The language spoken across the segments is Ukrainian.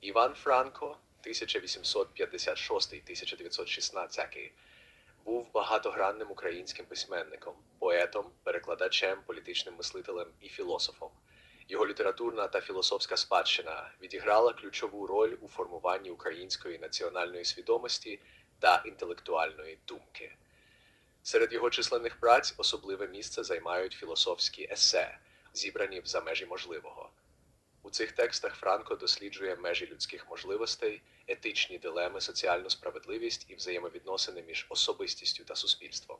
Іван Франко, 1856-1916, був багатогранним українським письменником, поетом, перекладачем, політичним мислителем і філософом. Його літературна та філософська спадщина відіграла ключову роль у формуванні української національної свідомості та інтелектуальної думки. Серед його численних праць особливе місце займають філософські есе, зібрані в за межі можливого. У цих текстах Франко досліджує межі людських можливостей, етичні дилеми, соціальну справедливість і взаємовідносини між особистістю та суспільством.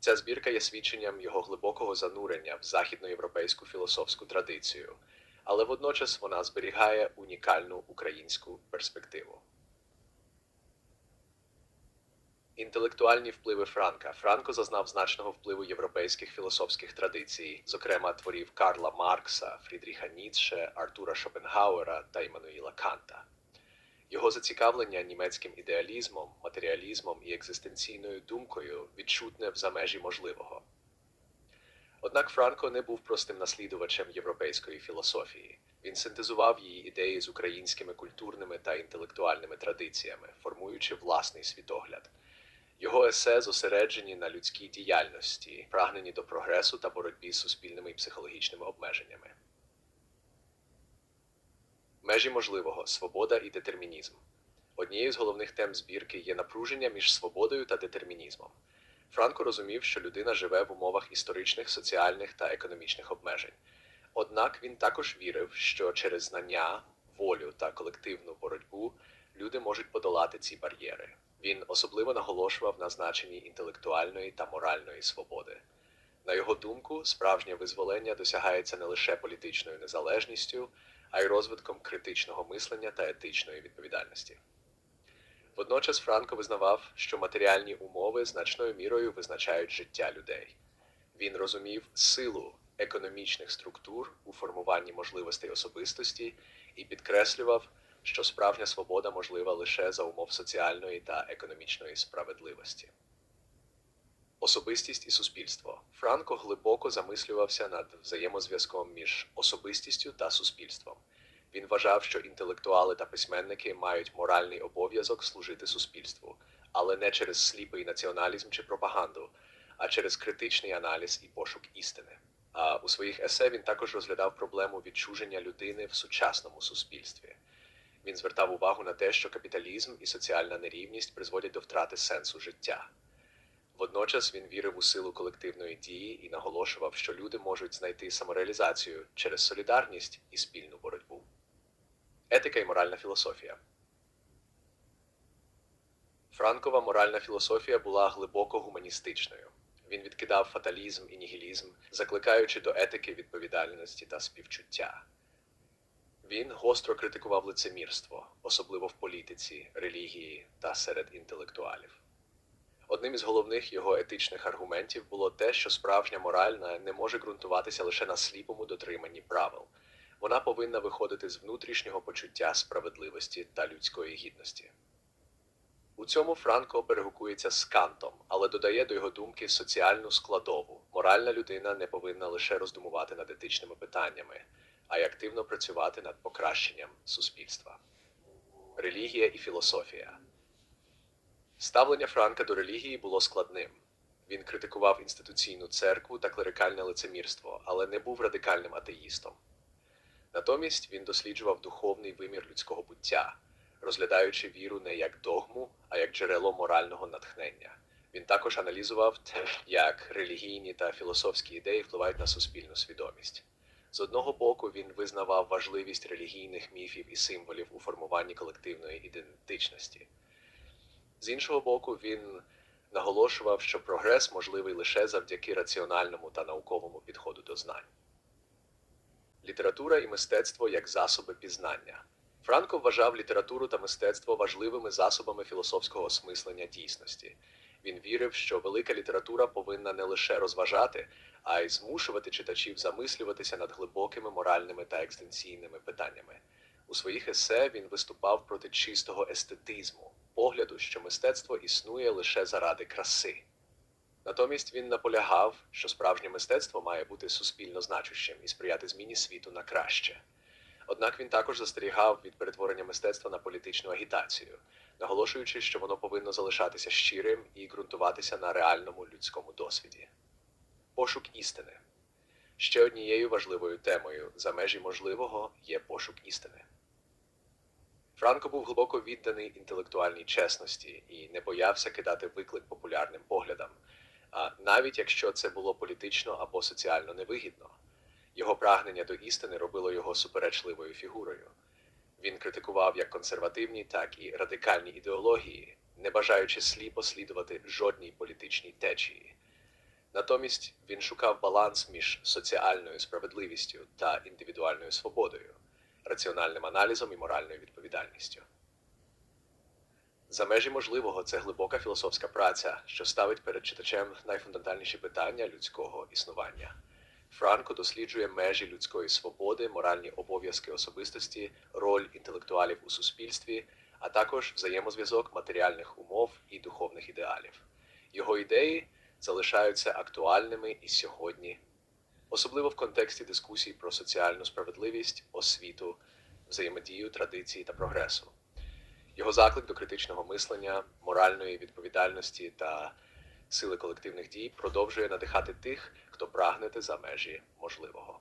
Ця збірка є свідченням його глибокого занурення в західноєвропейську філософську традицію, але водночас вона зберігає унікальну українську перспективу. Інтелектуальні впливи Франка. Франко зазнав значного впливу європейських філософських традицій, зокрема творів Карла Маркса, Фрідріха Ніцше, Артура Шопенгауера та Іммануїла Канта. Його зацікавлення німецьким ідеалізмом, матеріалізмом і екзистенційною думкою відчутне в за межі можливого. Однак Франко не був простим наслідувачем європейської філософії. Він синтезував її ідеї з українськими культурними та інтелектуальними традиціями, формуючи власний світогляд. Його есе зосереджені на людській діяльності, прагненні до прогресу та боротьбі з суспільними і психологічними обмеженнями. Межі можливого свобода і детермінізм. Однією з головних тем збірки є напруження між свободою та детермінізмом. Франко розумів, що людина живе в умовах історичних, соціальних та економічних обмежень. Однак він також вірив, що через знання, волю та колективну боротьбу люди можуть подолати ці бар'єри. Він особливо наголошував на значенні інтелектуальної та моральної свободи. На його думку, справжнє визволення досягається не лише політичною незалежністю, а й розвитком критичного мислення та етичної відповідальності. Водночас Франко визнавав, що матеріальні умови значною мірою визначають життя людей. Він розумів силу економічних структур у формуванні можливостей особистості і підкреслював, що справжня свобода можлива лише за умов соціальної та економічної справедливості. Особистість і суспільство. Франко глибоко замислювався над взаємозв'язком між особистістю та суспільством. Він вважав, що інтелектуали та письменники мають моральний обов'язок служити суспільству, але не через сліпий націоналізм чи пропаганду, а через критичний аналіз і пошук істини. А у своїх есе він також розглядав проблему відчуження людини в сучасному суспільстві. Він звертав увагу на те, що капіталізм і соціальна нерівність призводять до втрати сенсу життя. Водночас він вірив у силу колективної дії і наголошував, що люди можуть знайти самореалізацію через солідарність і спільну боротьбу. Етика і моральна філософія. Франкова моральна філософія була глибоко гуманістичною. Він відкидав фаталізм і нігілізм, закликаючи до етики відповідальності та співчуття. Він гостро критикував лицемірство, особливо в політиці, релігії та серед інтелектуалів. Одним із головних його етичних аргументів було те, що справжня моральна не може ґрунтуватися лише на сліпому дотриманні правил. Вона повинна виходити з внутрішнього почуття справедливості та людської гідності. У цьому Франко перегукується з Кантом, але додає до його думки соціальну складову. Моральна людина не повинна лише роздумувати над етичними питаннями, а й активно працювати над покращенням суспільства. Релігія і філософія. Ставлення Франка до релігії було складним. Він критикував інституційну церкву та клерикальне лицемірство, але не був радикальним атеїстом. Натомість він досліджував духовний вимір людського буття, розглядаючи віру не як догму, а як джерело морального натхнення. Він також аналізував як релігійні та філософські ідеї впливають на суспільну свідомість. З одного боку, він визнавав важливість релігійних міфів і символів у формуванні колективної ідентичності. З іншого боку, він наголошував, що прогрес можливий лише завдяки раціональному та науковому підходу до знань. Література і мистецтво як засоби пізнання. Франко вважав літературу та мистецтво важливими засобами філософського осмислення дійсності. Він вірив, що велика література повинна не лише розважати, а й змушувати читачів замислюватися над глибокими моральними та екстенційними питаннями. У своїх есе він виступав проти чистого естетизму, погляду, що мистецтво існує лише заради краси. Натомість він наполягав, що справжнє мистецтво має бути суспільно значущим і сприяти зміні світу на краще. Однак він також застерігав від перетворення мистецтва на політичну агітацію, наголошуючи, що воно повинно залишатися щирим і ґрунтуватися на реальному людському досвіді. Пошук істини. Ще однією важливою темою за межі можливого є пошук істини. Франко був глибоко відданий інтелектуальній чесності і не боявся кидати виклик популярним поглядам, а навіть якщо це було політично або соціально невигідно. Його прагнення до істини робило його суперечливою фігурою. Він критикував як консервативні, так і радикальні ідеології, не бажаючи сліпо слідувати жодній політичній течії. Натомість він шукав баланс між соціальною справедливістю та індивідуальною свободою, раціональним аналізом і моральною відповідальністю. За межі можливого це глибока філософська праця, що ставить перед читачем найфундаментальніші питання людського існування. Франко досліджує межі людської свободи, моральні обов'язки особистості, роль інтелектуалів у суспільстві, а також взаємозв'язок матеріальних умов і духовних ідеалів. Його ідеї залишаються актуальними і сьогодні, особливо в контексті дискусій про соціальну справедливість, освіту, взаємодію, традиції та прогресу. Його заклик до критичного мислення, моральної відповідальності та сили колективних дій продовжує надихати тих, хто прагне за межі можливого.